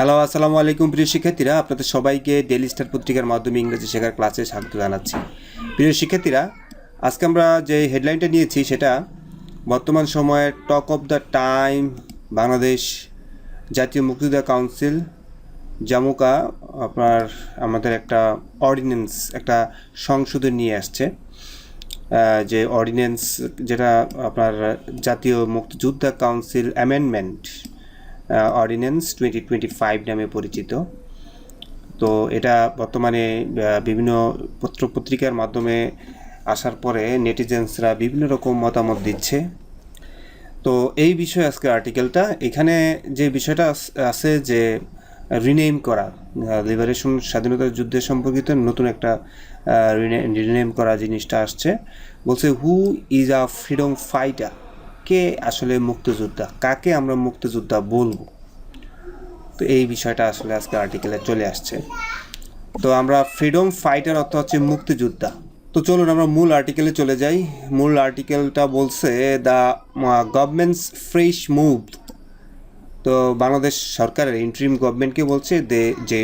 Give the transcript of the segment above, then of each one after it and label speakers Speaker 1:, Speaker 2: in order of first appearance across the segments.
Speaker 1: Hello আসসালামু আলাইকুম প্রিয় শিক্ষার্থীরা। আপনাদের সবাইকে ডেলি স্টার পত্রিকার মাধ্যমে ইংরেজি শেখার ক্লাসে স্বাগত জানাচ্ছি। প্রিয় শিক্ষার্থীরা, আজকে আমরা যে হেডলাইনটা নিয়েছি সেটা বর্তমান সময়ের talk of the time Bangladesh জাতীয় মুক্তিযোদ্ধা কাউন্সিল জামুকা আপনার আমাদের একটা অর্ডিন্যান্স একটা সংশোধন নিয়ে আসছে। যে অর্ডিন্যান্স যেটা আপনার জাতীয় মুক্তিযোদ্ধা council amendment ordinance twenty twenty five নামে পরিচিত। তো এটা বর্তমানে বিভিন্ন পত্র পত্রিকার মাধ্যমে আসার পরে নেটিজেন্সরা বিভিন্ন রকম মতামত দিচ্ছে। তো এই বিষয়ে আজকে আর্টিকেলটা এখানে যে বিষয়টা আছে যে রিনেম করা লিবারেশন স্বাধীনতা যুদ্ধের সম্পর্কিত নতুন একটা রিনেম করা জিনিসটা আসছে। বলছে who is a freedom fighter কে আসলে মুক্তিযোদ্ধা, কাকে আমরা মুক্তিযোদ্ধা বলব? তো এই বিষয়টা আসলে আজকে আর্টিকেলে চলে আসছে। তো আমরা ফ্রিডম ফাইটার অর্থ হচ্ছে মুক্তিযোদ্ধা। তো চলুন আমরা মূল আর্টিকেলে চলে যাই। মূল আর্টিকেলটা বলছে দ্য গভর্নমেন্টস ফ্রেশ মুভ তো বাংলাদেশ সরকারের ইন্ট্রিম গভর্নমেন্টকে বলছে দে যে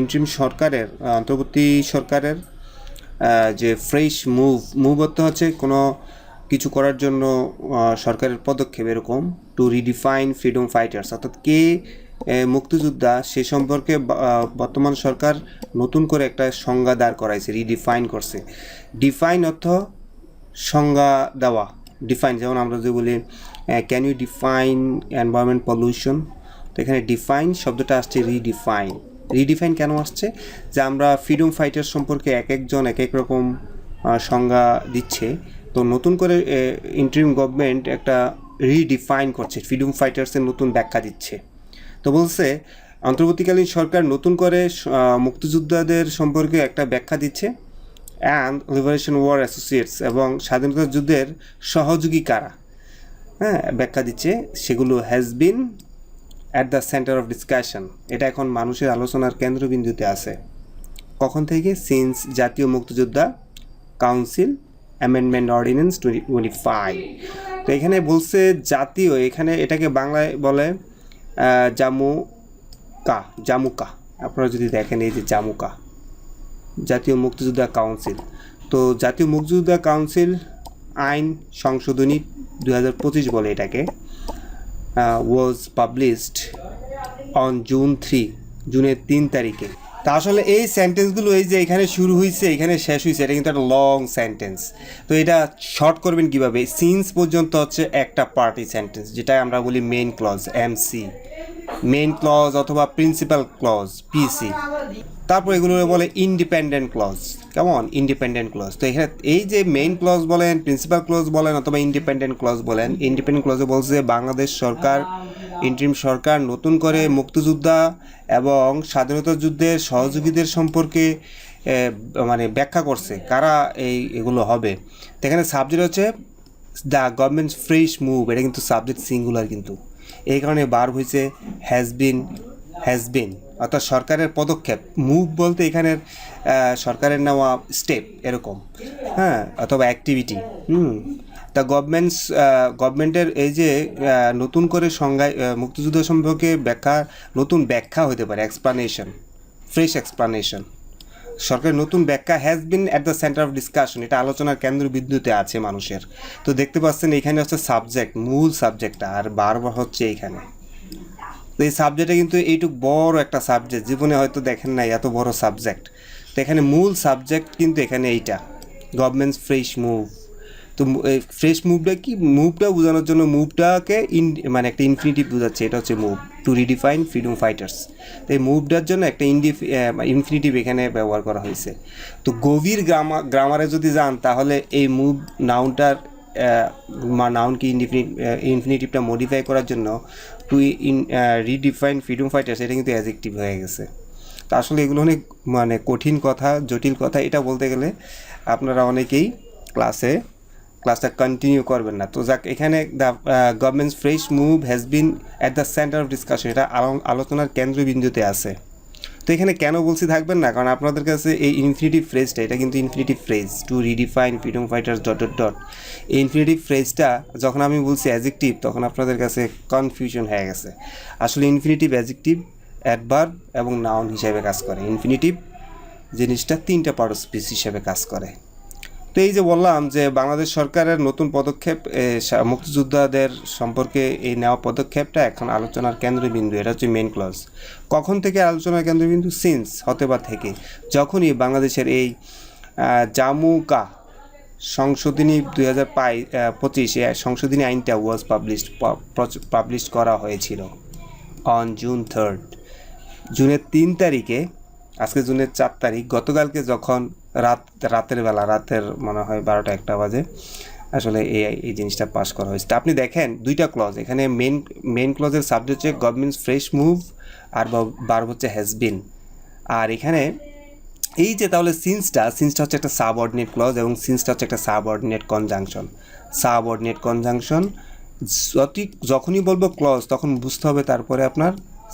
Speaker 1: ইন্ট্রিম সরকারের অন্তর্বর্তী সরকারের যে ফ্রেশ মুভ মুভ অর্থ হচ্ছে কোনো কিছু করার জন্য সরকারের পদক্ষেপ এরকম টু রিডিফাইন ফ্রিডম ফাইটার্স অর্থাৎ কে মুক্তিযোদ্ধা সে সম্পর্কে বর্তমান সরকার নতুন করে একটা সংজ্ঞা দাঁড় করাইছে রিডিফাইন করছে। ডিফাইন অর্থ সংজ্ঞা দেওয়া। ডিফাইন যেমন আমরা যে বলি can you define environment pollution তো এখানে ডিফাইন শব্দটা আসছে রিডিফাইন রিডিফাইন কেন আসছে? যে আমরা ফ্রিডম ফাইটার সম্পর্কে এক একজন এক এক রকম সংজ্ঞা দিচ্ছে। তো নতুন করে ইন্টারিম গভর্নমেন্ট একটা রিডিফাইন করছে ফ্রিডম ফাইটার্সের নতুন ব্যাখ্যা দিচ্ছে। তো বলছে, অন্তর্বর্তীকালীন সরকার নতুন করে মুক্তিযোদ্ধাদের সম্পর্কে একটা ব্যাখ্যা দিচ্ছে অ্যান্ড লিবারেশন ওয়ার অ্যাসোসিয়েটস এবং স্বাধীনতা যুদ্ধের সহযোগী কারা? হ্যাঁ ব্যাখ্যা দিচ্ছে, সেগুলো has been at the centre of discussion এটা এখন মানুষের আলোচনার কেন্দ্রবিন্দুতে আছে। কখন থেকে? সিন্স জাতীয় মুক্তিযোদ্ধা council amendment ordinance twenty five তো এখানে বলছে জাতীয়, এখানে এটাকে বাংলায় বলে জামুকা জামুকা। আপনারা যদি দেখেন এই যে জামুকা, জাতীয় মুক্তিযোদ্ধা কাউন্সিল। তো জাতীয় মুক্তিযোদ্ধা কাউন্সিল আইন সংশোধনী দু হাজার পঁচিশ বলে এটাকে was published on June three জুনের তিন তারিখে। তা আসলে এই সেন্টেন্সগুলো এই যে এখানে শুরু হয়েছে এখানে শেষ হয়েছে এটা কিন্তু একটা লং সেন্টেন্স তো এটা শর্ট করবেন কীভাবে? সিন্স পর্যন্ত হচ্ছে একটা পার্টি সেন্টেন্স যেটা আমরা বলি main clause MC main clause অথবা প্রিন্সিপাল ক্লজ পিসি তারপর এগুলো বলে ইন্ডিপেন্ডেন্ট ক্লজ কেমন ইন্ডিপেন্ডেন্ট ক্লজ তো এখানে এই যে মেইন ক্লজ বলেন প্রিন্সিপাল ক্লজ বলেন অথবা ইন্ডিপেন্ডেন্ট ক্লজ বলেন ইন্ডিপেন্ডেন্ট ক্লজে বলছে বাংলাদেশ সরকার ইন্টারিম সরকার নতুন করে মুক্তিযোদ্ধা এবং স্বাধীনতা যুদ্ধের সহযোগীদের সম্পর্কে মানে ব্যাখ্যা করছে, কারা এই এগুলো হবে। এখানে সাবজেক্ট হচ্ছে দ্য গভর্নমেন্ট ফ্রেশ মুভ এটা কিন্তু সাবজেক্ট সিঙ্গুলার কিন্তু। এই কারণে বার হয়েছে হ্যাজ বিন হ্যাজ বিন অর্থাৎ সরকারের পদক্ষেপ। মুভ বলতে এখানের সরকারের নেওয়া স্টেপ এরকম হ্যাঁ অথবা অ্যাক্টিভিটি হুম। তা গভর্নমেন্টস গভর্নমেন্টের এই যে নতুন করে সংজ্ঞায় মুক্তিযুদ্ধ সম্পর্কে ব্যাখ্যা, নতুন ব্যাখ্যা হতে পারে এক্সপ্লানেশন ফ্রেশ এক্সপ্লানেশন সরকারের নতুন ব্যাখ্যা has been at the centre of discussion এটা আলোচনার কেন্দ্রবিন্দুতে আছে মানুষের। তো দেখতে পাচ্ছেন, এখানে হচ্ছে সাবজেক্ট মূল সাবজেক্টটা আর বারবার হচ্ছে এইখানে তো এই সাবজেক্টে কিন্তু এইটুক বড় একটা সাবজেক্ট জীবনে হয়তো দেখেন নাই এত বড় সাবজেক্ট তো এখানে মূল সাবজেক্ট কিন্তু এখানে এইটা গভর্নমেন্টস ফ্রেশ মুভ তো ফ্রেশ মুভটা কি? মুভটা বোঝানোর জন্য মুভটাকে ইন মানে একটা ইনফিনিটিভ বোঝাচ্ছে। এটা হচ্ছে move to redefine freedom fighters তো এই মুভটার জন্য একটা ইনডি ইনফিনিটিভ এখানে ব্যবহার করা হয়েছে। তো গভীর গ্রামার গ্রামারে যদি যান, তাহলে এই মুভ নাউনটার নাউনকে ইনডিফিনিট ইনফিনিটিভটা মডিফাই করার জন্য to in redefine freedom fighters এটা কিন্তু অ্যাজেক্টিভ হয়ে গেছে। তো আসলে এগুলো অনেক মানে কঠিন কথা, জটিল কথা। এটা বলতে গেলে আপনারা অনেকেই ক্লাসে ক্লাসটা কন্টিনিউ করবেন না। তো যাক, এখানে the government's fresh move has been at the centre of discussion এটা আলোচনার কেন্দ্রবিন্দুতে আছে। তো এখানে কেন বলছি থাকবেন না? কারণ আপনাদের কাছে এই ইনফিনিটিভ ফ্রেজটা এটা কিন্তু infinitive phrase to redefine freedom fighters dot dot dot এই ইনফিনিটিভ ফ্রেজটা যখন আমি বলছি অ্যাজেক্টিভ তখন আপনাদের কাছে কনফিউশন হয়ে গেছে। আসলে ইনফিনিটিভ অ্যাজেক্টিভ অ্যাডভার্ব এবং নাউন হিসাবে কাজ করে। ইনফিনিটিভ জিনিসটা তিনটা পার্ট স্পিচ হিসাবে কাজ করে। তো এই যে বললাম যে বাংলাদেশ সরকারের নতুন পদক্ষেপ মুক্তিযোদ্ধাদের সম্পর্কে এই নেওয়া পদক্ষেপটা এখন আলোচনার কেন্দ্রবিন্দু, এটা হচ্ছে মেন ক্লজ কখন থেকে আলোচনার কেন্দ্রবিন্দু? সিন্স হতে বা থেকে। যখনই বাংলাদেশের এই জামুকা সংশোধনী দুই হাজার পাই পঁচিশ সংশোধনী আইনটা ওয়াজ পাবলিশড পাবলিশ করা হয়েছিল অন জুন থার্ড জুনের তিন তারিখে, আজকে জুনের চার তারিখ, গতকালকে যখন রাত, রাতের বেলা, রাতের মনে হয় বারোটা, একটা বাজে। আসলে এই এই জিনিসটা পাস করা হয়েছে। আপনি দেখেন, দুইটা ক্লজ এখানে মেন মেন ক্লজের সাবজেক্ট হচ্ছে গভর্নমেন্টস ফ্রেশ মুভ আর বার হচ্ছে হ্যাজ বিন আর এখানে এই যে তাহলে সিন্সটা সিন্সটা হচ্ছে একটা সাবঅর্ডিনেট ক্লজ এবং সিন্সটা হচ্ছে একটা সাবঅর্ডিনেট কনজাংশন সাবঅর্ডিনেট কনজাংশন যতই, যখনই বলব ক্লজ তখন বুঝতে হবে তারপরে আপনার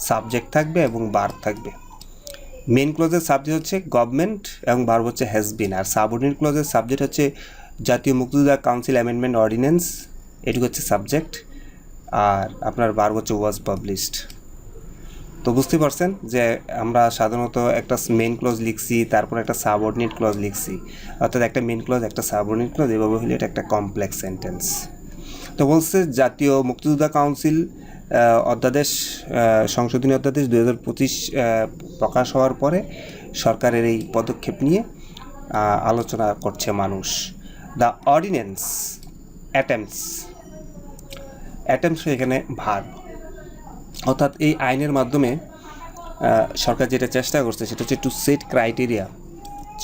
Speaker 1: সাবজেক্ট থাকবে এবং বার থাকবে। মেন ক্লজের সাবজেক্ট হচ্ছে গভর্নমেন্ট এবং বার হচ্ছে হ্যাজ বিন আর সাবঅর্ডিনেট ক্লজের সাবজেক্ট হচ্ছে জাতীয় মুক্তিযোদ্ধা কাউন্সিল অ্যামেন্ডমেন্ট অর্ডিন্যান্স এটুকু হচ্ছে সাবজেক্ট আর আপনার বার হচ্ছে ওয়াজ পাবলিশড তো বুঝতে পারছেন যে আমরা সাধারণত একটা মেন ক্লজ লিখছি, তারপর একটা সাবঅর্ডিনেট ক্লজ লিখছি। অর্থাৎ একটা মেন ক্লজ একটা সাবঅর্ডিনেট ক্লজ এভাবে হলে এটা একটা কমপ্লেক্স সেন্টেন্স তো বলছে জাতীয় মুক্তিযোদ্ধা কাউন্সিল অধ্যাদেশ সংশোধনী অধ্যাদেশ দু হাজার পঁচিশ প্রকাশ হওয়ার পরে সরকারের এই পদক্ষেপ নিয়ে আলোচনা করছে মানুষ। দ্য অর্ডিন্যান্স অ্যাটেম্পস অ্যাটেম্পস এখানে ভাগ অর্থাৎ এই আইনের মাধ্যমে সরকার যেটা চেষ্টা করছে সেটা হচ্ছে টু সেট ক্রাইটেরিয়া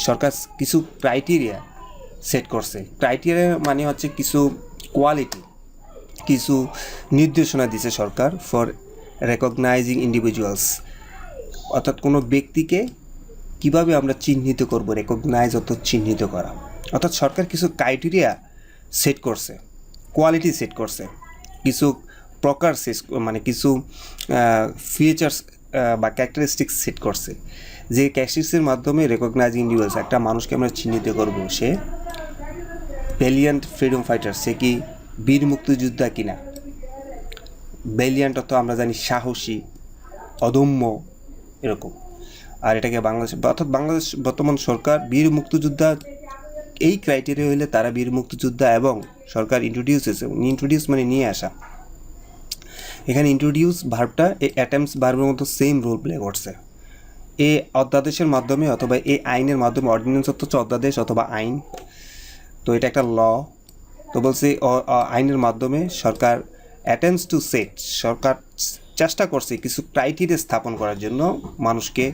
Speaker 1: সরকার কিছু ক্রাইটেরিয়া সেট করছে। ক্রাইটেরিয়া মানে হচ্ছে কিছু কোয়ালিটি কিছু নির্দেশনা দিছে সরকার ফর রেকগনাইজিং ইন্ডিভিজুয়ালস অর্থাৎ কোনো ব্যক্তিকে কীভাবে আমরা চিহ্নিত করব রেকগনাইজ অর্থাৎ চিহ্নিত করা। অর্থাৎ সরকার কিছু ক্রাইটেরিয়া সেট করছে কোয়ালিটি সেট করছে। কিছু প্রকার মানে কিছু ফিচার্স বা ক্যারেক্টারিস্টিক্স সেট করছে। যে ক্যারেক্টারিস্টিক্সের মাধ্যমে রেকগনাইজিং ইন্ডিভিজুয়ালস একটা মানুষকে আমরা চিহ্নিত করব, সে ভ্যালিয়ান্ট ফ্রিডম ফাইটার সে কি বীর মুক্তিযোদ্ধা কিনা? ভ্যালিয়ান্ট অর্থ আমরা জানি সাহসী, অদম্য, এরকম। আর এটাকে বাংলাদেশ অর্থাৎ বাংলাদেশ বর্তমান সরকার বীর মুক্তিযোদ্ধা, এই ক্রাইটেরিয়া হইলে তারা বীর মুক্তিযোদ্ধা এবং সরকার ইন্ট্রোডিউস হয়েছে। ইন্ট্রোডিউস মানে নিয়ে আসা। এখানে ইন্ট্রোডিউস ভার্বটা এই অ্যাটেম্পস ভার্বের মতো সেম রোল প্লে করছে। এ অধ্যাদেশের মাধ্যমে অথবা এই আইনের মাধ্যমে অর্ডিন্যান্স হচ্ছে অধ্যাদেশ অথবা আইন। তো এটা একটা ল তো বলছি আইনের মাধ্যমে সরকার অ্যাটেম্পস টু সেট সরকার চেষ্টা করছে কিছু ক্রাইটেরিয়া স্থাপন করার জন্য মানুষকে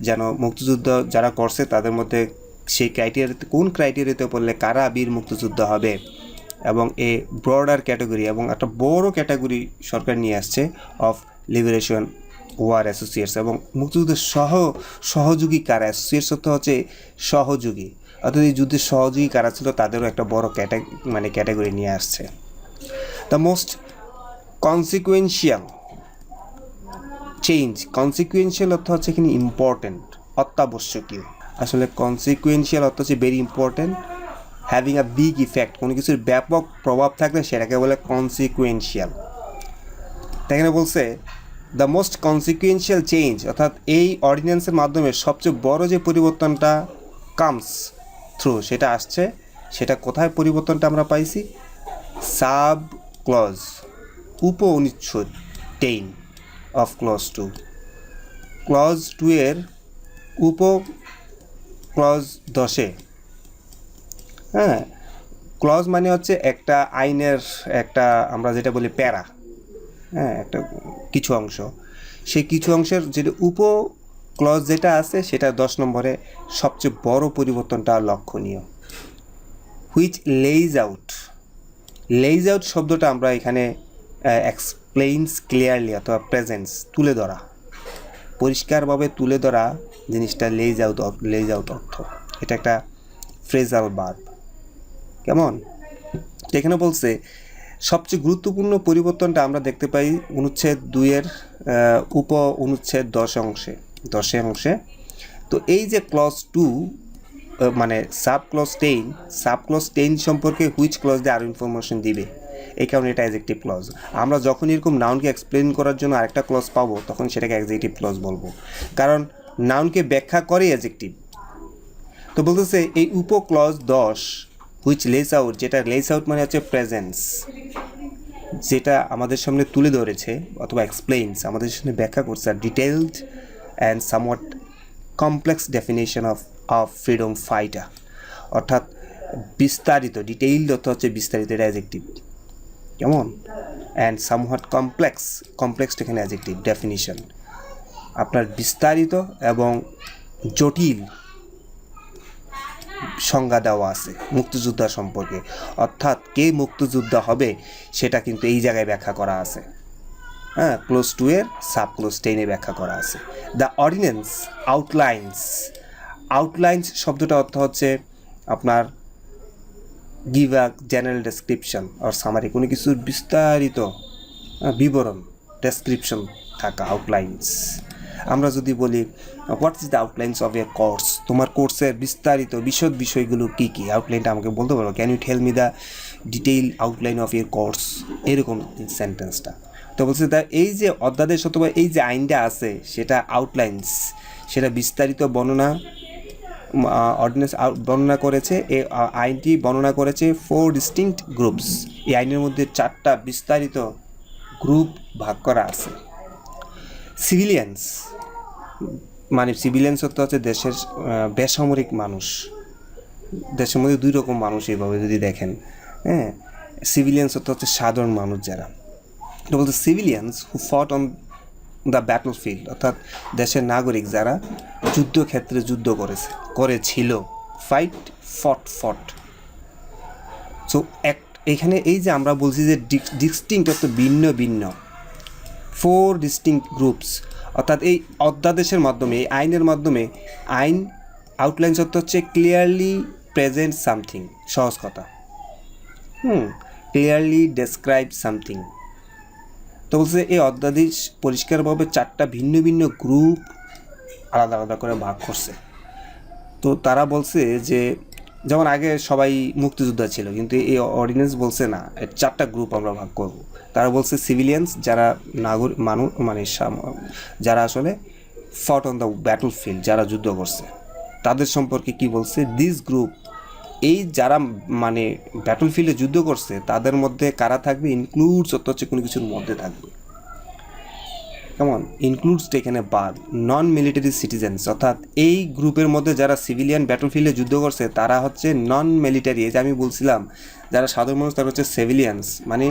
Speaker 1: যেন মুক্তিযুদ্ধ যারা করছে তাদের মধ্যে সেই ক্রাইটেরিয়াতে কোন ক্রাইটেরিয়াতে পড়লে কারা বীর মুক্তিযুদ্ধ হবে এবং এ ব্রডার ক্যাটাগরি এবং একটা বড় ক্যাটাগরি সরকার নিয়ে আসছে অফ লিবারেশন ওয়ার অ্যাসোসিয়েটস এবং মুক্তিযুদ্ধের সহ, সহযোগী কারা? অ্যাসোসিয়েটস হচ্ছে সহযোগী। অর্থাৎ এই যুদ্ধের সহযোগী কারা ছিল, তাদেরও একটা বড় ক্যাটা মানে ক্যাটাগরি নিয়ে আসছে। The most consequential change consequential অর্থ হচ্ছে এখানে ইম্পর্ট্যান্ট অত্যাবশ্যকীয়। আসলে কনসিকুয়েন্সিয়াল অর্থ হচ্ছে very important having a big effect কোনো কিছুর ব্যাপক প্রভাব থাকলে সেটাকে বলে কনসিকুয়েন্সিয়াল এখানে বলছে দ্য মোস্ট কনসিকুয়েন্সিয়াল চেঞ্জ অর্থাৎ এই অর্ডিন্যান্সের মাধ্যমে সবচেয়ে বড় যে পরিবর্তনটা কামস থ্রু সেটা আসছে, সেটা কোথায় পরিবর্তনটা আমরা পাইছি? সাব ক্লজ উপ অনুচ্ছেদ ten of clause two. Clause two এর উপ ক্লজ দশে। হ্যাঁ ক্লজ মানে হচ্ছে একটা আইনের একটা, আমরা যেটা বলি প্যারা। হ্যাঁ একটা কিছু অংশ। সেই কিছু অংশের যেটা উপ ক্লজ যেটা আছে, সেটা দশ নম্বরে সবচেয়ে বড় পরিবর্তনটা লক্ষণীয় which lays out lays out শব্দটা আমরা এখানে এক্সপ্লেইনস ক্লিয়ারলি অথবা প্রেজেন্স তুলে ধরা, পরিষ্কারভাবে তুলে ধরা জিনিসটা লেইজ আউট লেইজ আউট অর্থ। এটা একটা ফ্রেজাল বার্ব কেমন? এখানে বলছে, সবচেয়ে গুরুত্বপূর্ণ পরিবর্তনটা আমরা দেখতে পাই অনুচ্ছেদ দুইয়ের উপ অনুচ্ছেদ দশ অংশে। দশে অংশে। তো এই যে ক্লজ টু মানে sub clause ten sub clause ten সম্পর্কে হুইচ ক্লজ দিয়ে আরও ইনফরমেশন দিবে? এই কারণে এটা অ্যাজেক্টিভ ক্লজ আমরা যখন এরকম নাউনকে এক্সপ্লেন করার জন্য আরেকটা ক্লজ পাবো, তখন সেটাকে অ্যাজেক্টিভ ক্লজ বলব। কারণ নাউনকে ব্যাখ্যা করে অ্যাজেক্টিভ তো বলতেছে এই উপক্লজ দশ হুইচ লেস আউট যেটা লেস আউট মানে হচ্ছে প্রেজেন্স যেটা আমাদের সামনে তুলে ধরেছে অথবা এক্সপ্লেইনস আমাদের সামনে ব্যাখ্যা করছে are detailed and somewhat complex definition of of freedom fighter অর্থাৎ বিস্তারিত ডিটেইলড অর্থ হচ্ছে বিস্তারিত, এটা অ্যাজেক্টিভ কেমন? অ্যান্ড সামহাট কমপ্লেক্স কমপ্লেক্সড এখানে অ্যাজেক্টিভ ডেফিনিশন আপনার বিস্তারিত এবং জটিল সংজ্ঞা দেওয়া আছে, মুক্তিযোদ্ধা সম্পর্কে। অর্থাৎ কে মুক্তিযোদ্ধা হবে, সেটা কিন্তু এই জায়গায় ব্যাখ্যা করা আছে। হ্যাঁ ক্লোজ টু এর সাব ক্লোজ টেনে ব্যাখ্যা করা আছে। দ্য অর্ডিন্যান্স আউটলাইন্স আউটলাইন্স শব্দটা অর্থ হচ্ছে আপনার give a general description or summary কোনো কিছুর বিস্তারিত বিবরণ ডেসক্রিপশন থাকা আউটলাইন্স আমরা যদি বলি what is the outlines of a course তোমার কোর্সের বিস্তারিত বিশদ বিষয়গুলো কী কী? আউটলাইনটা আমাকে বলতে পারো? Can you tell me the detail outline of your course এরকম সেন্টেন্সটা তো বলছে তা এই যে অধ্যাদেশ অথবা এই যে আইনটা আছে, সেটা আউটলাইন্স সেটা বিস্তারিত বর্ণনা অর্ডিন্যান্স বর্ণনা করেছে এই আইনটি বর্ণনা করেছে ফোর ডিস্টিংক্ট গ্রুপস এই আইনের মধ্যে চারটা বিস্তারিত গ্রুপ ভাগ করা আছে। সিভিলিয়ানস মানে সিভিলিয়ানস অর্থ হচ্ছে দেশের বেসামরিক মানুষ। দেশের মধ্যে দুই রকম মানুষ এইভাবে যদি দেখেন হ্যাঁ? সিভিলিয়ানস অর্থ হচ্ছে সাধারণ মানুষ যারা। তো বলতে সিভিলিয়ানস হু ফট অন দ্য ব্যাটল ফিল্ড অর্থাৎ দেশের নাগরিক যারা যুদ্ধক্ষেত্রে যুদ্ধ করেছে, করেছিল ফাইট ফট ফট সো এক, এখানে এই যে আমরা বলছি যে ডিস্টিংক্ট অর্থ ভিন্ন ভিন্ন ফোর ডিস্টিংক্ট গ্রুপস অর্থাৎ এই অধ্যাদেশের মাধ্যমে, এই আইনের মাধ্যমে, আইন আউটলাইন অর্থ হচ্ছে ক্লিয়ারলি প্রেজেন্ট সামথিং সহজ কথা। হুম ক্লিয়ারলি ডেসক্রাইব সামথিং তো বলছে এই অধ্যাদেশ পরিষ্কারভাবে চারটা ভিন্ন ভিন্ন গ্রুপ আলাদা আলাদা করে ভাগ করছে। তো তারা বলছে যে, যেমন আগে সবাই মুক্তিযোদ্ধা ছিল, কিন্তু এই অর্ডিন্যান্স বলছে না চারটা গ্রুপ আমরা ভাগ করব। তারা বলছে সিভিলিয়ানস যারা নাগরিক মানুষ মানে যারা আসলে ফট অন দ্য ব্যাটল ফিল্ড যারা যুদ্ধ করছে, তাদের সম্পর্কে কি বলছে? দিস গ্রুপ এই যারা মানে ব্যাটল ফিল্ডে যুদ্ধ করছে, তাদের মধ্যে কারা থাকবে? ইনক্লুডস অর্থ হচ্ছে কোনো কিছুর মধ্যে থাকবে। কেমন ইনক্লুডস এখানে বাদ নন মিলিটারি সিটিজেন্স অর্থাৎ এই গ্রুপের মধ্যে যারা সিভিলিয়ান ব্যাটলফিল্ডে যুদ্ধ করছে, তারা হচ্ছে নন মিলিটারি এই যে আমি বলছিলাম, যারা সাধারণ মানুষ, তারা হচ্ছে সিভিলিয়ানস মানে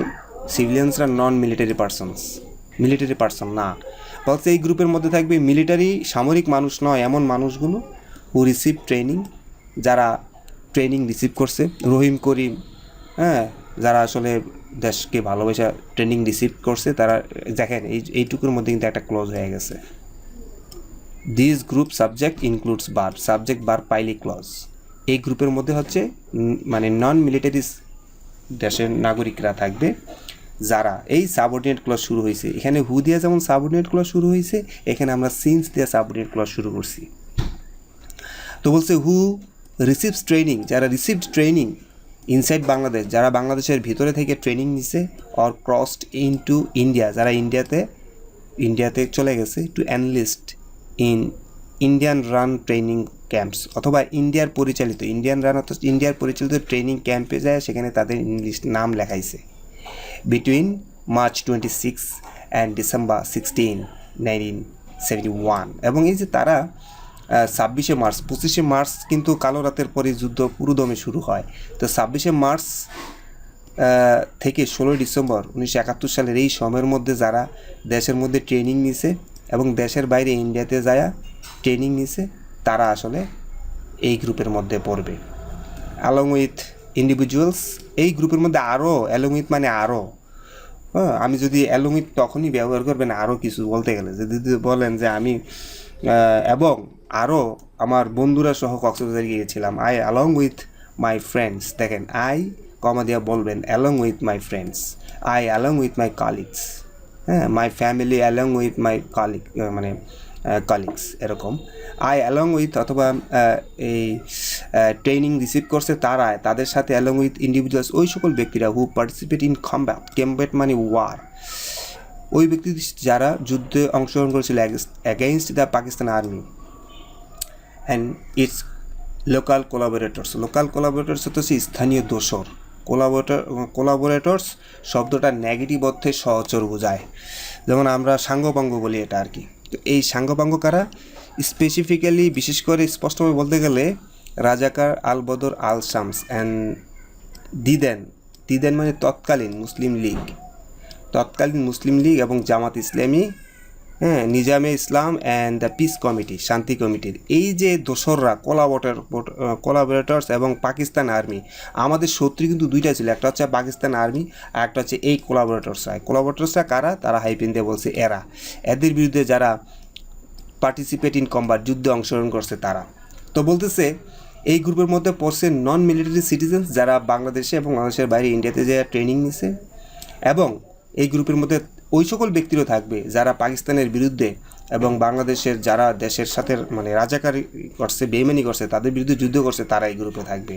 Speaker 1: সিভিলিয়ানসরা non military persons military person না। বলছে এই গ্রুপের মধ্যে থাকবে মিলিটারি সামরিক মানুষ নয়, এমন মানুষগুলো হু রিসিভ ট্রেনিং যারা ট্রেনিং রিসিভ করছে। রহিম করিম হ্যাঁ যারা আসলে দেশকে ভালোবাসা ট্রেনিং রিসিভ করছে, তারা, দেখেন, এই, এইটুকুর মধ্যে কিন্তু একটা ক্লোজ হয়ে গেছে। দিস গ্রুপ সাবজেক্ট ইনক্লুডস বার সাবজেক্ট বার পাইলি ক্লজ এই গ্রুপের মধ্যে হচ্ছে মানে নন মিলিটারি দেশের নাগরিকরা থাকবে, যারা এই সাবঅর্ডিনেট ক্লজ শুরু হয়েছে। এখানে হু দিয়া যেমন সাবঅর্ডিনেট ক্লজ শুরু হয়েছে, এখানে আমরা সিন্স দিয়ে সাবঅর্ডিনেট ক্লজ শুরু করছি। তো বলছে হু রিসিভস ট্রেনিং যারা রিসিভড ট্রেনিং ইনসাইড বাংলাদেশ যারা বাংলাদেশের ভিতরে থেকে ট্রেনিং নিছে or crossed in two India যারা ইন্ডিয়াতে ইন্ডিয়াতে চলে গেছে to enlist in Indian run training camps অথবা ইন্ডিয়ার পরিচালিত ইন্ডিয়ান রান অর্থাৎ ইন্ডিয়ার পরিচালিত ট্রেনিং ক্যাম্পে যায়, সেখানে তাদের ইংলিশ নাম লেখাইছে। Between March twenty six and December sixteen nineteen seventy one এবং এই যে তারা ছাব্বিশে মার্চ। পঁচিশে মার্চ কিন্তু কালো রাতের পরে যুদ্ধ পুরোদমে শুরু হয়। তো ছাব্বিশে মার্চ থেকে ষোলোই ডিসেম্বর উনিশশো একাত্তর সালের এই সময়ের মধ্যে যারা দেশের মধ্যে ট্রেনিং নিছে এবং দেশের বাইরে ইন্ডিয়াতে যায় ট্রেনিং নিছে, তারা আসলে এই গ্রুপের মধ্যে পড়বে। অ্যালং উইথ ইন্ডিভিজুয়ালস এই গ্রুপের মধ্যে আরও অ্যালং উইথ মানে আরও হ্যাঁ আমি যদি অ্যালং উইথ তখনই ব্যবহার করবেন আরও কিছু বলতে গেলে। যদি বলেন যে আমি এবং আরও আমার বন্ধুরা সহ কক্সবাজার গিয়েছিলাম। I along with my friends দেখেন আই কমা দিয়া বলবেন along with my friends I along with my colleagues হ্যাঁ my family along with my colleague মানে কলিগস এরকম। আই অ্যালং উইথ অথবা এই ট্রেনিং রিসিভ করছে তারা, তাদের সাথে অ্যালং উইথ ইন্ডিভিজুয়ালস ওই সকল ব্যক্তিরা who participate in combat combat মানে ওয়ার ওই ব্যক্তি যারা যুদ্ধে অংশগ্রহণ করেছিল against the Pakistan army and its local collaborators local collaborators হচ্ছে স্থানীয় দোসর। কোলাবোরেটর কোলাবোরেটর্স শব্দটা নেগেটিভ অর্থে সহচর বোঝায়। যেমন আমরা সাঙ্গপাঙ্গ বলি এটা আর কি। তো এই সাঙ্গপাঙ্গ কারা? স্পেসিফিক্যালি বিশেষ করে স্পষ্টভাবে বলতে গেলে রাজাকার Al Badr Al Shams and the then. The then মানে তৎকালীন মুসলিম লীগ। তৎকালীন মুসলিম লীগ এবং জামাত ইসলামী হ্যাঁ Nizame Islam and the peace committee শান্তি কমিটির। এই যে দোসররা কোলাবোরেটর কোলাবোরেটর্স এবং পাকিস্তান আর্মি আমাদের শত্রু কিন্তু দুইটা ছিল, একটা হচ্ছে পাকিস্তান আর্মি আর একটা হচ্ছে এই কোলাবোরেটর্সরা কোলাবোরেটর্সরা কারা? তারা হাইপিন দিয়ে বলছে এরা। এদের বিরুদ্ধে যারা পার্টিসিপেট ইন কম্বার যুদ্ধে অংশগ্রহণ করছে তারা। তো বলতেছে, এই গ্রুপের মধ্যে পড়ছে নন মিলিটারি সিটিজেন্স যারা বাংলাদেশে এবং বাংলাদেশের বাইরে ইন্ডিয়াতে যে ট্রেনিং নিছে এবং এই গ্রুপের মধ্যে ওই সকল ব্যক্তিরও থাকবে যারা পাকিস্তানের বিরুদ্ধে এবং বাংলাদেশের যারা দেশের সাথে মানে রাজাকারি করছে, বেইমানি করছে, তাদের বিরুদ্ধে যুদ্ধ করছে, তারা এই গ্রুপে থাকবে।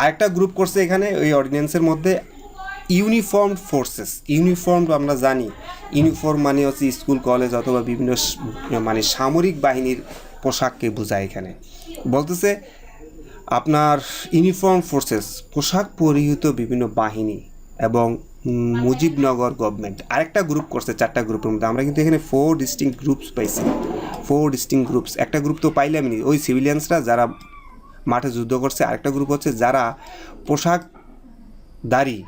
Speaker 1: আরেকটা গ্রুপ করছে এখানে ওই অর্ডিন্যান্সের মধ্যে ইউনিফর্ম ফোর্সেস। ইউনিফর্ম আমরা জানি। ইউনিফর্ম মানে হচ্ছে স্কুল, কলেজ অথবা বিভিন্ন মানে সামরিক বাহিনীর পোশাককে বোঝায় এখানে। বলতেছে আপনার ইউনিফর্ম ফোর্সেস, পোশাক পরিহিত বিভিন্ন বাহিনী এবং মুজিবনগর গভর্নমেন্ট আরেকটা গ্রুপ করছে, চারটা গ্রুপের মধ্যে। আমরা কিন্তু এখানে ফোর ডিস্টিং গ্রুপস পাইছি। ফোর ডিস্টিং গ্রুপস একটা গ্রুপ তো পাইলামই নি ওই সিভিলিয়ানসরা যারা মাঠে যুদ্ধ করছে, আরেকটা গ্রুপ হচ্ছে যারা পোশাক দাড়ি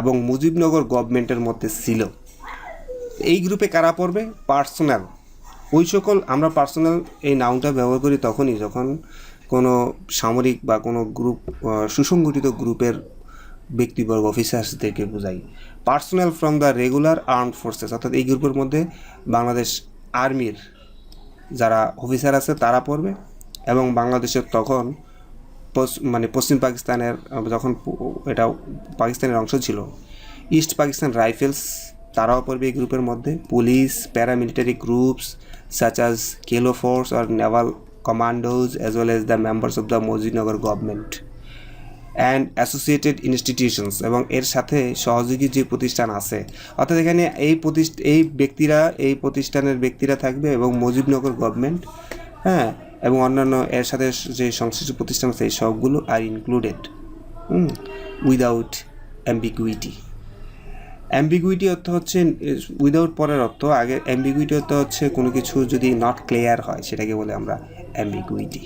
Speaker 1: এবং মুজিবনগর গভর্নমেন্টের মধ্যে ছিল। এই গ্রুপে কারা পড়বে? পার্সোনাল ওই সকল আমরা পার্সোনাল এই নাউনটা ব্যবহার করি তখনই যখন কোনো সামরিক বা কোনো গ্রুপ সুসংগঠিত গ্রুপের ব্যক্তিবর্গ অফিসার্সদেরকে বোঝাই। Personnel from the regular armed forces, অর্থাৎ এই গ্রুপের মধ্যে বাংলাদেশ আর্মির যারা অফিসার আছে তারা পড়বে এবং বাংলাদেশের তখন মানে পশ্চিম পাকিস্তানের, যখন এটা পাকিস্তানের অংশ ছিল, ইস্ট পাকিস্তান রাইফেলস তারাও পড়বে এই গ্রুপের মধ্যে। Police, paramilitary groups such as kilo force or naval commandos as well as the members of the Mujibnagar government and associated institutions এবং এর সাথে সহযোগী যে প্রতিষ্ঠান আছে। অর্থাৎ এখানে এই প্রতিষ্ঠা এই ব্যক্তিরা, এই প্রতিষ্ঠানের ব্যক্তিরা থাকবে এবং মুজিবনগর গভর্নমেন্ট হ্যাঁ এবং অন্যান্য এর সাথে যে সংশ্লিষ্ট প্রতিষ্ঠান আছে, এই সবগুলো আর ইনক্লুডেড উইদাউট অ্যাম্বিগুইটি অ্যাম্বিগুইটি অর্থ হচ্ছে উইদাউট পরের অর্থ, আগে অ্যাম্বিগুইটি অর্থ হচ্ছে কোনো কিছু যদি নট ক্লিয়ার হয়, সেটাকে বলে আমরা ambiguity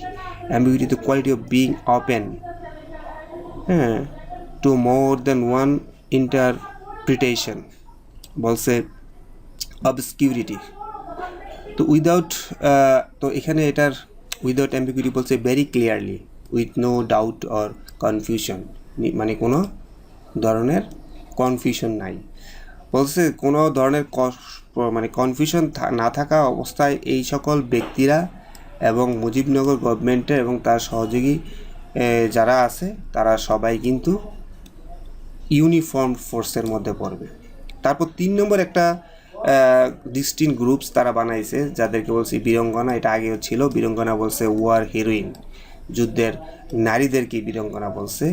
Speaker 1: ambiguity the quality of being open হ্যাঁ। To more than one interpretation বলছে অবসকিউরিটি তো উইদাউট তো এখানে এটার উইদাউট অ্যাম্বিগুইটি বলছে very clearly with no doubt or confusion মানে কোনো ধরনের কনফিউশন নাই। বলছে কোনো ধরনের মানে কনফিউশন না থাকা অবস্থায় এই সকল ব্যক্তিরা এবং মুজিবনগর গভর্নমেন্টের এবং তার সহযোগী যারা আছে, তারা সবাই কিন্তু ইউনিফর্ম ফোর্সের মধ্যে পড়বে। তারপর তিন নম্বর একটা ডিস্টিন গ্রুপস তারা বানাইছে, যাদেরকে বলছি বীরঙ্গনা, এটা আগেও ছিল, বীরঙ্গনা বলছে ওয়ার হিরোইন যুদ্ধের নারীদেরকে বীরঙ্গনা বলছে।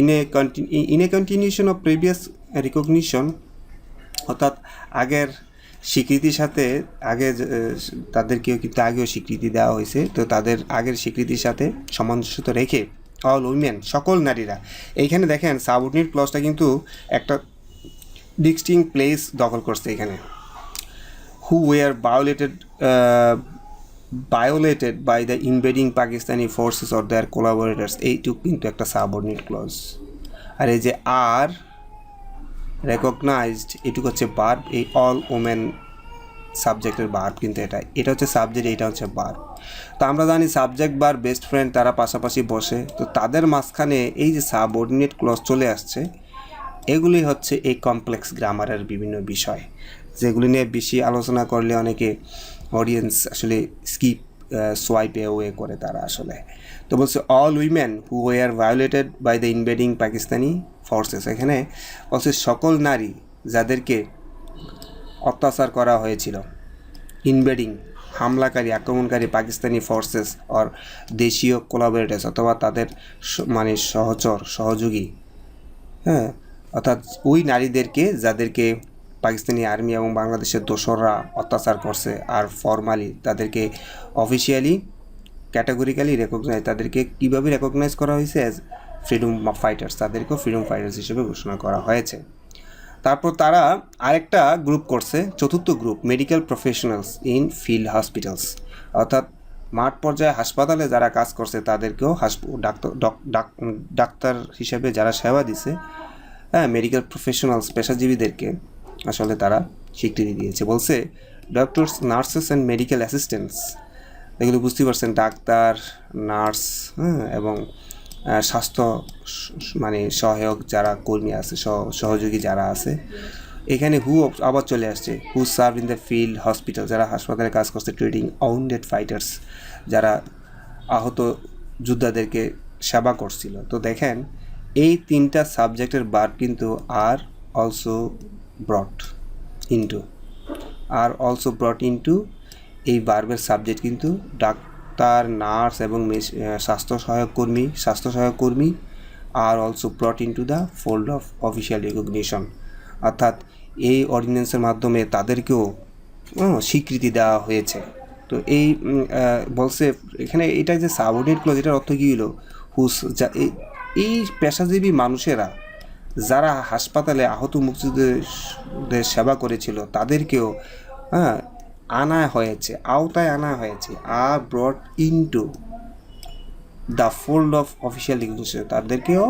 Speaker 1: In a in a continuation of previous recognition অর্থাৎ আগের স্বীকৃতির সাথে আগে তাদেরকেও কিন্তু আগেও স্বীকৃতি দেওয়া হয়েছে। তো তাদের আগের স্বীকৃতির সাথে সামঞ্জস্যতা রেখে অল উইমেন সকল নারীরা। এইখানে দেখেন সাবঅর্ডিনেট ক্লসটা কিন্তু একটা ডিস্টিং প্লেস দখল করছে এখানে। Who were violated violated by the invading Pakistani forces or their collaborators এইটুক কিন্তু একটা সাবঅর্ডিনেট ক্লজ আর এই যে আর রেকগনাইজড এটুকু হচ্ছে বার্ব এই অল ওমেন সাবজেক্টের বার্ব কিন্তু এটা। এটা হচ্ছে সাবজেক্ট এটা হচ্ছে বার্ব তো আমরা জানি সাবজেক্ট বার বেস্ট ফ্রেন্ড তারা পাশাপাশি বসে। তো তাদের মাঝখানে এই যে সাবঅর্ডিনেট ক্লজ চলে আসছে, এগুলি হচ্ছে এই কমপ্লেক্স গ্রামারের বিভিন্ন বিষয়। যেগুলি নিয়ে বেশি আলোচনা করলে অনেকে অডিয়েন্স আসলে স্কিপ সোয়াইপ ওয়ে করে তারা আসলে। তো বলছে all women who were violated by the invading Pakistani forces এখানে বলছে সকল নারী যাদেরকে অত্যাচার করা হয়েছিল ইনভেডিং হামলাকারী, আক্রমণকারী পাকিস্তানি ফোর্সেস অর দেশীয় কোলাবোরেটার্স অথবা তাদের মানে সহচর, সহযোগী হ্যাঁ? অর্থাৎ ওই নারীদেরকে যাদেরকে পাকিস্তানি আর্মি এবং বাংলাদেশের দোসররা অত্যাচার করছে আর ফর্মালি তাদেরকে অফিসিয়ালি ক্যাটাগরিক্যালি রেকগনাইজ তাদেরকে কীভাবে রেকগনাইজ করা হয়েছে অ্যাজ ফ্রিডম ফাইটার্স তাদেরকেও ফ্রিডম ফাইটার্স হিসেবে ঘোষণা করা হয়েছে। তারপর তারা আরেকটা গ্রুপ করছে, চতুর্থ group medical professionals in field hospitals অর্থাৎ মাঠ পর্যায়ে হাসপাতালে যারা কাজ করছে, তাদেরকেও ডাক্তার ডক- ডাক- ডাক্তার হিসেবে যারা সেবা দিছে হ্যাঁ মেডিকেল প্রফেশনালস পেশাজীবীদেরকে আসলে তারা স্বীকৃতি দিয়েছে। বলছে doctors nurses and medical assistants এগুলো বুঝতে পারছেন, ডাক্তার নার্স হ্যাঁ এবং স্বাস্থ্য মানে সহায়ক যারা কর্মী আছে, সহ- সহযোগী যারা আছে, এখানে হু আবার চলে আসছে। Who serve in the field, hospital, যারা হাসপাতালে কাজ করছে, ট্রেডিং আউন্ডেড ফাইটার্স, যারা আহত যোদ্ধাদেরকে সেবা করছিল। তো দেখেন, এই তিনটা সাবজেক্টের বার কিন্তু আর অলসো ব্রট ইন্টু আর অলসো ব্রট ইনটু এই বার্বের সাবজেক্ট কিন্তু ডাক্তার নার্স এবং স্বাস্থ্য সহায়ক কর্মী, স্বাস্থ্য সহায়ক কর্মী, are also brought into the fold of official recognition অর্থাৎ এই অর্ডিন্যান্সের মাধ্যমে তাদেরকেও স্বীকৃতি দেওয়া হয়েছে। তো এই বলছে, এখানে এটা যে সাবঅর্ডিনেট ক্লজ এটার অর্থ কী হলো? হুস যা- এই- পেশাজীবী মানুষেরা যারা হাসপাতালে আহত মুক্তিযোদ্ধাদের সেবা করেছিল, তাদেরকেও হ্যাঁ আনা হয়েছে, আওতায় আনা হয়েছে are brought into the fold of official recognition তাদেরকেও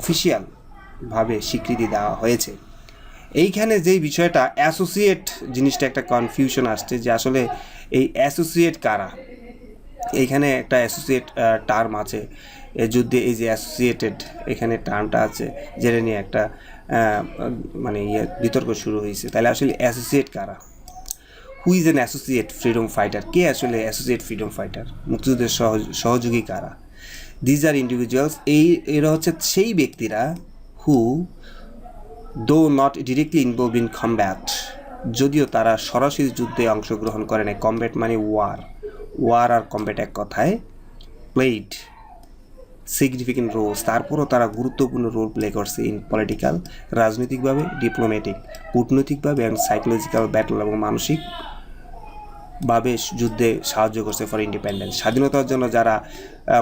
Speaker 1: অফিসিয়ালভাবে স্বীকৃতি দেওয়া হয়েছে। এইখানে যেই বিষয়টা অ্যাসোসিয়েট জিনিসটা একটা কনফিউশন আসছে যে আসলে এই অ্যাসোসিয়েট কারা? এইখানে একটা অ্যাসোসিয়েট টার্ম আছে। যুদ্ধে এই যে অ্যাসোসিয়েটেড এখানে টার্মটা আছে, যেটা নিয়ে একটা মানে ইয়ে বিতর্ক শুরু হয়েছে। তাহলে আসলে অ্যাসোসিয়েট কারা? Who is an associate freedom fighter কে আসলে অ্যাসোসিয়েট ফ্রিডম ফাইটার মুক্তিযুদ্ধের সহযোগী কারা? দিজ আর ইন্ডিভিজুয়ালস এই, এরা হচ্ছে সেই ব্যক্তিরা who though not directly involve in combat যদিও তারা সরাসরি যুদ্ধে অংশগ্রহণ করে নাই। কমব্যাট মানে ওয়ার ওয়ার আর কমব্যাট এক কথায় প্লেড সিগনিফিকেন্ট রোলস তারপরও তারা গুরুত্বপূর্ণ রোল প্লে করছে ইন পলিটিক্যাল রাজনৈতিকভাবে ডিপ্লোম্যাটিক কূটনৈতিকভাবে অ্যান্ড সাইকোলজিক্যাল ব্যাটল এবং মানসিক ভাবে যুদ্ধে সাহায্য করছে ফর ইন্ডিপেন্ডেন্স স্বাধীনতার জন্য যারা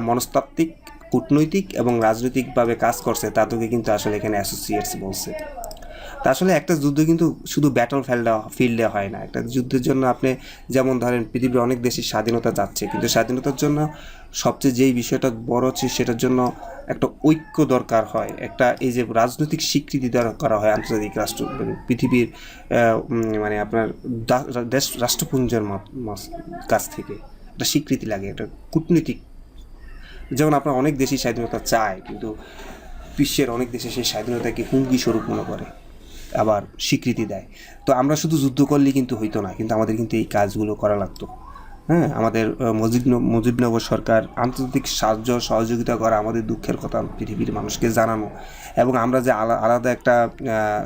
Speaker 1: মনস্তাত্ত্বিক, কূটনৈতিক এবং রাজনৈতিকভাবে কাজ করছে, তাদেরকে কিন্তু আসলে এখানে অ্যাসোসিয়েটস বলছে। তা আসলে একটা যুদ্ধ কিন্তু শুধু ব্যাটল ফিল্ডে ফিল্ডে হয় না। একটা যুদ্ধের জন্য আপনি যেমন ধরেন পৃথিবীর অনেক দেশের স্বাধীনতা যাচ্ছে কিন্তু স্বাধীনতার জন্য সবচেয়ে যেই বিষয়টা বড় হচ্ছে সেটার জন্য একটা ঐক্য দরকার হয়। একটা এই যে রাজনৈতিক স্বীকৃতি করা হয় আন্তর্জাতিক রাষ্ট্র পৃথিবীর মানে আপনার দেশ, রাষ্ট্রপুঞ্জের কাছ থেকে একটা স্বীকৃতি লাগে, একটা কূটনীতিক। যেমন আপনার অনেক দেশই স্বাধীনতা চায়, কিন্তু বিশ্বের অনেক দেশে সেই স্বাধীনতাকে হুমকি স্বরূপ মনে করে, আবার স্বীকৃতি দেয়। তো আমরা শুধু যুদ্ধ করলেই কিন্তু হইতো না, কিন্তু আমাদের কিন্তু এই কাজগুলো করা লাগতো। হ্যাঁ আমাদের মুজিব মুজিবনগর সরকার আন্তর্জাতিক সাহায্য, সহযোগিতা করা আমাদের দুঃখের কথা পৃথিবীর মানুষকে জানানো। এবং আমরা যে আলা- আলাদা একটা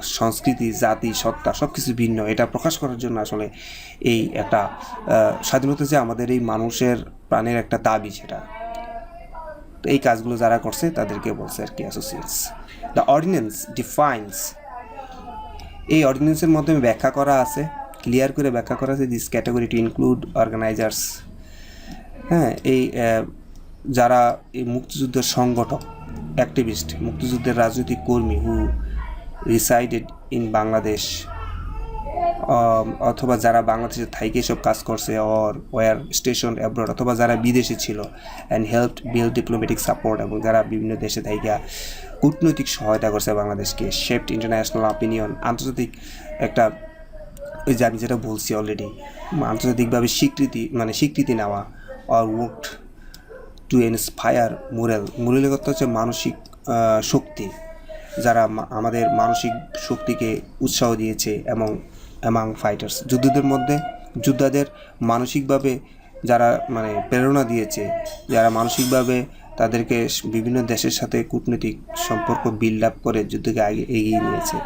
Speaker 1: সংস্কৃতি, জাতি, সত্তা সব কিছু ভিন্ন, এটা প্রকাশ করার জন্য আসলে এই একটা স্বাধীনতা যে আমাদের এই মানুষের প্রাণের একটা দাবি সেটা। তো এই কাজগুলো যারা করছে তাদেরকে বলছে আর কি অ্যাসোসিয়েটস দ্য অর্ডিন্যান্স ডিফাইন্স এই অর্ডিন্যান্সের মাধ্যমে ব্যাখ্যা করা আছে। ক্লিয়ার করে ব্যাখ্যা করা আছে this category to include organisers হ্যাঁ এই যারা এই মুক্তিযুদ্ধের সংগঠক অ্যাক্টিভিস্ট মুক্তিযুদ্ধের রাজনৈতিক কর্মী হু রিসাইডেড ইন বাংলাদেশ অথবা যারা বাংলাদেশে থাইকে সব কাজ করছে অর ওয়ার স্টেশন অ্যাব্রড অথবা যারা বিদেশে ছিল and help build diplomatic support এবং যারা বিভিন্ন দেশে থাইকা কূটনৈতিক সহায়তা করছে বাংলাদেশকে শেপড ইন্টারন্যাশনাল অপিনিয়ন আন্তর্জাতিক একটা ওই যে আমি যেটা বলছি অলরেডি আন্তর্জাতিকভাবে স্বীকৃতি মানে স্বীকৃতি নেওয়া or worked to inspire moral মোরালের কথা হচ্ছে মানসিক শক্তি। যারা আমাদের মানসিক শক্তিকে উৎসাহ দিয়েছে এবং অ্যামাং ফাইটার্স যুদ্ধদের মধ্যে, যোদ্ধাদের মানসিকভাবে যারা মানে প্রেরণা দিয়েছে, যারা মানসিকভাবে তাদেরকে বিভিন্ন দেশের সাথে কূটনৈতিক সম্পর্ক বিল্ড আপ করে যুদ্ধকে আগে, এগিয়ে নিয়েছে।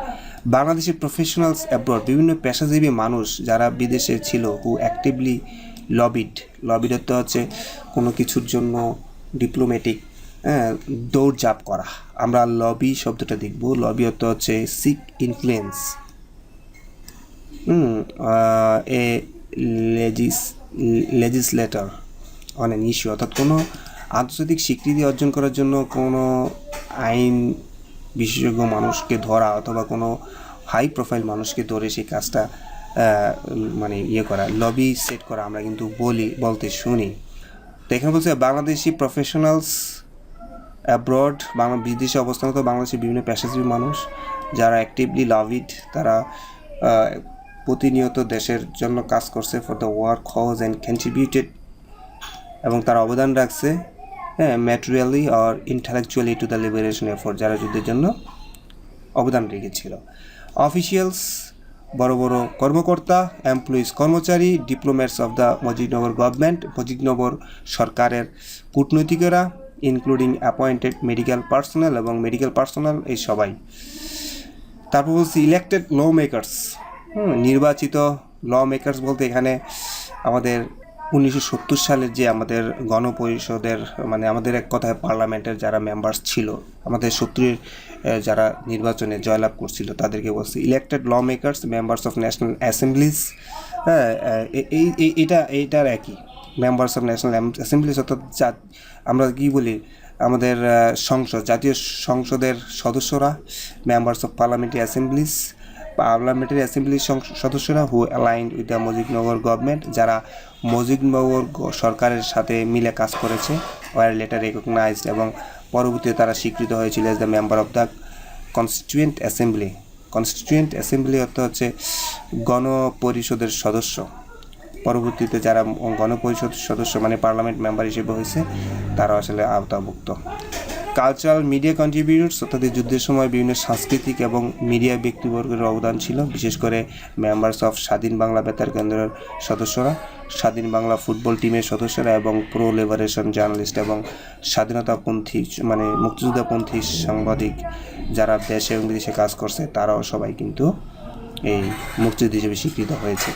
Speaker 1: বাংলাদেশি প্রফেশনালস অ্যাব্রড বিভিন্ন পেশাজীবী মানুষ যারা বিদেশে ছিল হু অ্যাক্টিভলি লবিড লবিড হচ্ছে কোনো কিছুর জন্য ডিপ্লোম্যাটিক দৌড়ঝাঁপ করা। আমরা লবি শব্দটা দেখব। লবি অর্থ হচ্ছে seek influence a লেজিস legislator on issue অর্থাৎ কোনো আন্তর্জাতিক স্বীকৃতি অর্জন করার জন্য কোনো আইন বিশেষজ্ঞ মানুষকে ধরা অথবা কোনো হাই প্রোফাইল মানুষকে ধরে সেই কাজটা মানে ইয়ে করা লবি সেট করা আমরা কিন্তু বলি, বলতে শুনি। তো এখানে বলছে বাংলাদেশি প্রফেশনালস অ্যাব্রড বাংলা বিদেশে অবস্থানত বাংলাদেশের বিভিন্ন পেশাজীবী মানুষ যারা অ্যাক্টিভলি লাভিড তারা প্রতিনিয়ত দেশের জন্য কাজ করছে for the work house and contributed এবং তারা অবদান রাখছে। Materially R intellectually to the liberation effort যারা যুদ্ধের জন্য অবদান রেখেছিল। অফিসিয়ালস বড় বড় কর্মকর্তা এমপ্লয়িজ কর্মচারী diplomats of the Majidnagar government Majidnagar সরকারের কূটনৈতিকেরা ইনক্লুডিং অ্যাপয়েন্টেড মেডিকেল পার্সোনাল এবং মেডিকেল পার্সোনাল এই সবাই। তারপর বলছি ইলেক্টেড ল মেকার্স নির্বাচিত ল মেকার্স বলতে এখানে আমাদের উনিশশো সত্তর সালের যে আমাদের গণপরিষদের মানে আমাদের এক কথায় পার্লামেন্টের যারা মেম্বার্স ছিল, আমাদের সত্তরের যারা নির্বাচনে জয়লাভ করছিল, তাদেরকে বলছি elected law makers members of national assemblies হ্যাঁ এই এটা, এইটার একই মেম্বার্স অফ ন্যাশনাল অ্যাসেম্বলিজ অর্থাৎ আমরা কী বলি, আমাদের সংসদ, জাতীয় সংসদের সদস্যরা members of parliamentary assemblies parliamentary অ্যাসেম্বলির সদস্যরা who aligned with the Mujibnagar government যারা মুজিবনগর গ- সরকারের সাথে মিলে কাজ করেছে ওয়ার লেটার রেকগনাইজড এবং পরবর্তীতে তারা স্বীকৃত হয়েছিল as the member of the constituent assembly constituent assembly অর্থ হচ্ছে গণপরিষদের সদস্য। পরবর্তীতে যারা গণপরিষদ সদস্য মানে পার্লামেন্ট মেম্বার হিসেবে হয়েছে তারা আসলে আওতাভুক্ত। কালচারাল মিডিয়া কন্ট্রিবিউটস অর্থাৎ যুদ্ধের সময় বিভিন্ন সাংস্কৃতিক এবং মিডিয়া ব্যক্তিবর্গের অবদান ছিল, বিশেষ করে মেম্বার্স অফ স্বাধীন বাংলা বেতার কেন্দ্রের সদস্যরা, স্বাধীন বাংলা ফুটবল টিমের সদস্যরা এবং প্রো লেবারেশন জার্নালিস্ট এবং স্বাধীনতাপন্থী মানে মুক্তিযোদ্ধাপন্থী সাংবাদিক যারা দেশে এবং বিদেশে কাজ করছে, তারাও সবাই কিন্তু এই মুক্তিযুদ্ধ হিসেবে স্বীকৃত হয়েছে।